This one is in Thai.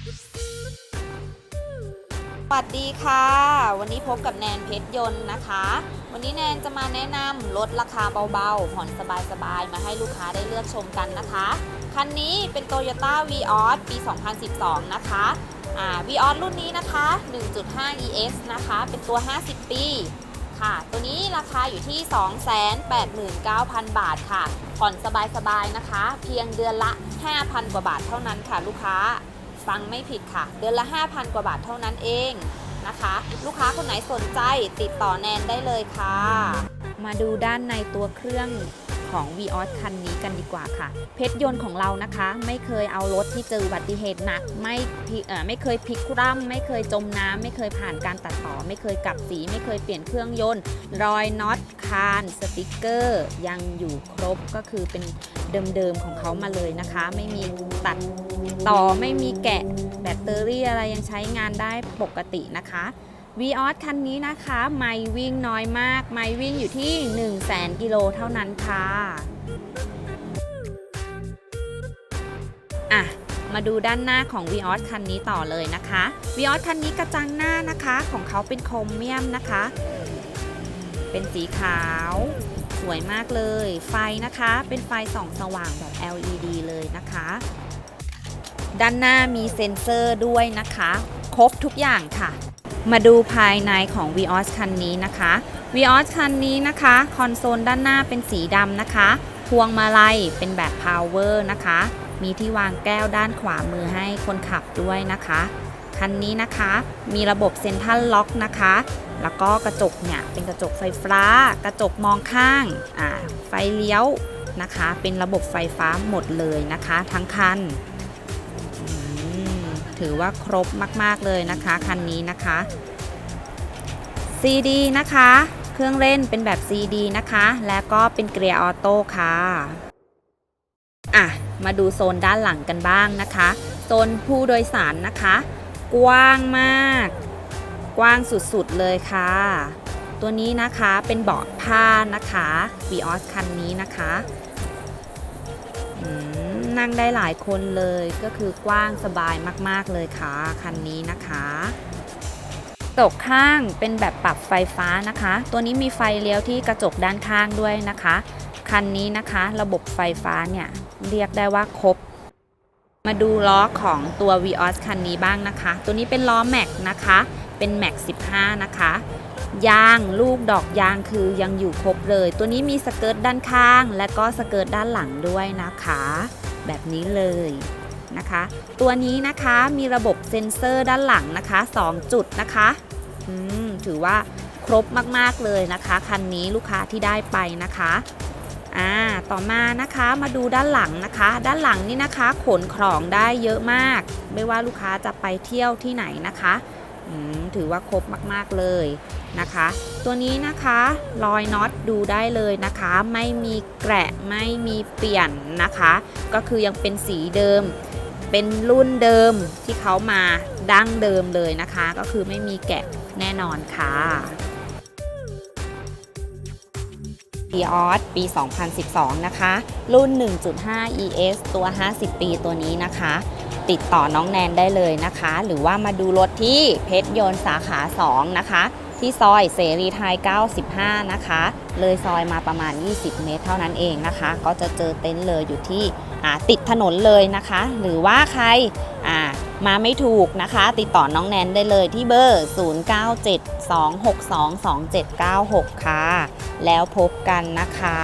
สวัสดีค่ะ วันนี้พบกับแนนเพชรยนต์นะคะ วันนี้แนนจะมาแนะนำลดราคาเบาๆ ผ่อนสบายๆ มาให้ลูกค้าได้เลือกชมกันนะคะ คันนี้เป็น Toyota Vios ปี 2012 นะคะอ่า Vios รุ่นนี้นะคะ 1.5 ES นะคะ เป็นตัว 50 ปี ค่ะ ตัวนี้ราคาอยู่ที่ 289,000 บาทค่ะ ผ่อนสบายๆ นะคะ เพียงเดือนละ 5,000 กว่าบาทเท่านั้นค่ะลูกค้า ฟังไม่ผิดค่ะ เดือนละ 5,000 กว่าบาทเท่านั้นเองนะคะ ลูกค้าคนไหนสนใจติดต่อแนนได้เลยค่ะ มาดูด้านในตัวเครื่อง ของ v ีออคันนี้กันดีกว่าค่ะ เพชรยนต์ของเรานะคะ ไม่เคยเอารถที่เจออุบัติเหตุหนัก ไม่เอ่อไม่เคยพลิกคว่ำไม่เคยจมน้ำไม่เคยผ่านการตัดต่อ ไม่เคยกลับสี ไม่เคยเปลี่ยนเครื่องยนต์ รอยน็อตคานสติกเกอร์ ยังอยู่ครบก็คือเป็นเดิมๆของเขามาเลยนะคะ ไม่มีตัดต่อไม่มีแกะแบตเตอรี่อะไรยังใช้งานได้ปกตินะคะ v ีออสคันนี้นะคะ ไม่วิ่งน้อยมาก ไม่วิ่งอยู่ที่ 1 0 0 0 0แกิโลเท่านั้นค่ะอะมาดูด้านหน้าของ v ีออสคันนี้ต่อเลยนะคะ v ีออสคันนี้กระจังหน้านะคะของเขาเป็นโครเมียมนะคะ เป็นสีขาว สวยมากเลย ไฟนะคะ เป็นไฟส่องสว่างแบบ LED เลยนะคะ ด้านหน้ามีเซ็นเซอร์ด้วยนะคะ ครบทุกอย่างค่ะ มาดูภายในของ Vios คันนี้นะคะ Vios คันนี้นะคะ คอนโซลด้านหน้าเป็นสีดำนะคะ พวงมาลัยเป็นแบบ Power นะคะ มีที่วางแก้วด้านขวามือให้คนขับด้วยนะคะ คันนี้นะคะมีระบบเซ็นทรัลล็อกนะคะ แล้วก็กระจกเนี่ยเป็นกระจกไฟฟ้า กระจกมองข้างอ่าไฟเลี้ยวนะคะ เป็นระบบไฟฟ้าหมดเลยนะคะ ทั้งคัน ถือว่าครบมาก ๆ เลยนะคะคันนี้นะคะ CD นะคะ เครื่องเล่นเป็นแบบ CD นะคะ แล้วก็เป็นเกียร์ออโต้ค่ะอะมาดูโซนด้านหลังกันบ้างนะคะ โซนผู้โดยสารนะคะ กว้างมาก กว้างสุดๆเลยค่ะ ตัวนี้นะคะเป็นเบาะผ้านะคะ v ีออสคันนี้นะคะอืม นั่งได้หลายคนเลยก็คือกว้างสบายมากๆเลยค่ะ คันนี้นะคะกระจกข้างเป็นแบบปรับไฟฟ้านะคะ ตัวนี้มีไฟเลี้ยวที่กระจกด้านข้างด้วยนะคะ คันนี้นะคะ ระบบไฟฟ้าเนี่ยเรียกได้ว่าครบ มาดูล้อของตัว Vios คันนี้บ้างนะคะ ตัวนี้เป็นล้อแม็กนะคะ เป็นแม็ก15 นะคะ ยางลูกดอกยางคือยังอยู่ครบเลย ตัวนี้มีสเกิร์ตด้านข้าง และก็สเกิร์ตด้านหลังด้วยนะคะ แบบนี้เลยนะคะ ตัวนี้นะคะมีระบบเซ็นเซอร์ด้านหลังนะคะ 2 จุดนะคะถือว่าครบมากๆเลยนะคะ คันนี้ลูกค้าที่ได้ไปนะคะอ่าต่อมานะคะมาดูด้านหลังนะคะ ด้านหลังนี่นะคะขนของได้เยอะมาก ไม่ว่าลูกค้าจะไปเที่ยวที่ไหนนะคะถือว่าครบมากๆเลย นะคะ ตัวนี้นะคะรอยน็อตดูได้เลยนะคะ ไม่มีแกะไม่มีเปลี่ยนนะคะ ก็คือยังเป็นสีเดิม เป็นรุ่นเดิมที่เขามาดั้งเดิมเลยนะคะ ก็คือไม่มีแกะแน่นอนค่ะ p ีออสปี 2012 นะคะ รุ่น 1.5 ES ตัว 50 ปีตัวนี้นะคะ ติดต่อน้องแนนได้เลยนะคะ หรือว่ามาดูรถที่เพชรยนต์สาขา 2 นะคะ ที่ซอยเสรีไทย 95 นะคะ เลยซอยมาประมาณ 20 เมตรเท่านั้นเองนะคะ ก็จะเจอเต็นท์เลยอยู่ที่ติดถนนเลยนะคะ หรือว่าใครมาไม่ถูกนะคะ ติดต่อน้องแนนได้เลยที่เบอร์ 0972622796 ค่ะ แล้วพบกันนะคะ